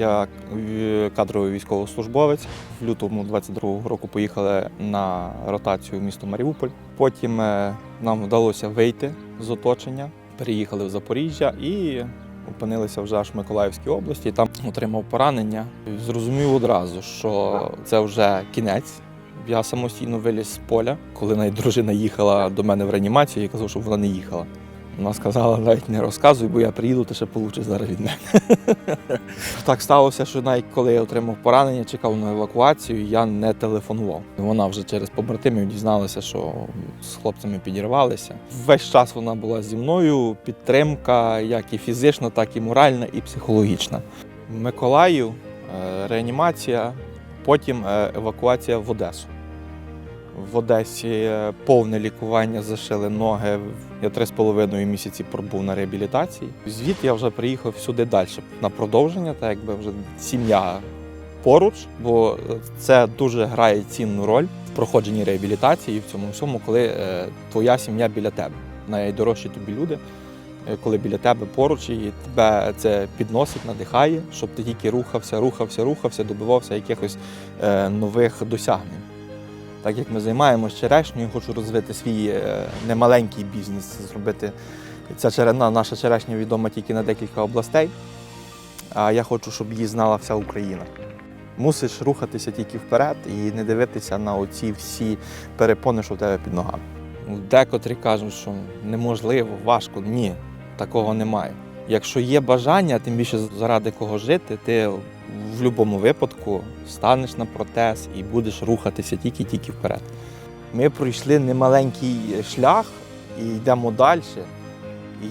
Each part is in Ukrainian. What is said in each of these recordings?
я е, кадровий військовослужбовець. В лютому 22-го року поїхали на ротацію в місто Маріуполь. Потім е, нам вдалося вийти з оточення, переїхали в Запоріжжя і опинилися вже аж в Миколаївській області. Там отримав поранення. Зрозумів одразу, що це вже кінець. Я самостійно виліз з поля, коли навіть дружина їхала до мене в реанімацію, я казав, щоб вона не їхала. Вона сказала, навіть не розказуй, бо я приїду, ти ще получиш зараз від мене. так сталося, що навіть коли я отримав поранення, чекав на евакуацію, я не телефонував. Вона вже через побратимів дізналася, що з хлопцями підірвалися. Весь час вона була зі мною. Підтримка, як і фізична, так і моральна, і психологічна. Миколаїв, е, реанімація, потім е, евакуація в Одесу. В Одесі е, повне лікування, зашили ноги. Я три з половиною місяці пробув на реабілітації. Звідти я вже приїхав сюди далі на продовження, так якби вже сім'я поруч, бо це дуже грає цінну роль в проходженні реабілітації і в цьому всьому, коли е, твоя сім'я біля тебе. Найдорожчі тобі люди, е, коли біля тебе поруч, і тебе це підносить, надихає, щоб ти тільки рухався, рухався, рухався, добивався якихось е, нових досягнень. Так як ми займаємося черешнею, хочу розвити свій е, немаленький бізнес, зробити. Ця черена, наша черешня відома тільки на декілька областей, а я хочу, щоб її знала вся Україна. Мусиш рухатися тільки вперед і не дивитися на оці всі перепони, що в тебе під ногами. Декотрі кажуть, що неможливо, важко. Ні, такого немає. Якщо є бажання, тим більше заради кого жити, ти в будь-якому випадку станеш на протез і будеш рухатися тільки-тільки вперед. Ми пройшли немаленький шлях і йдемо далі.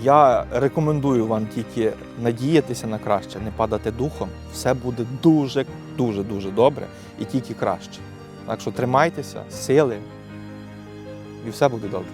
Я рекомендую вам тільки надіятися на краще, не падати духом. Все буде дуже, дуже, дуже добре і тільки краще. Так що тримайтеся, сили, і все буде добре.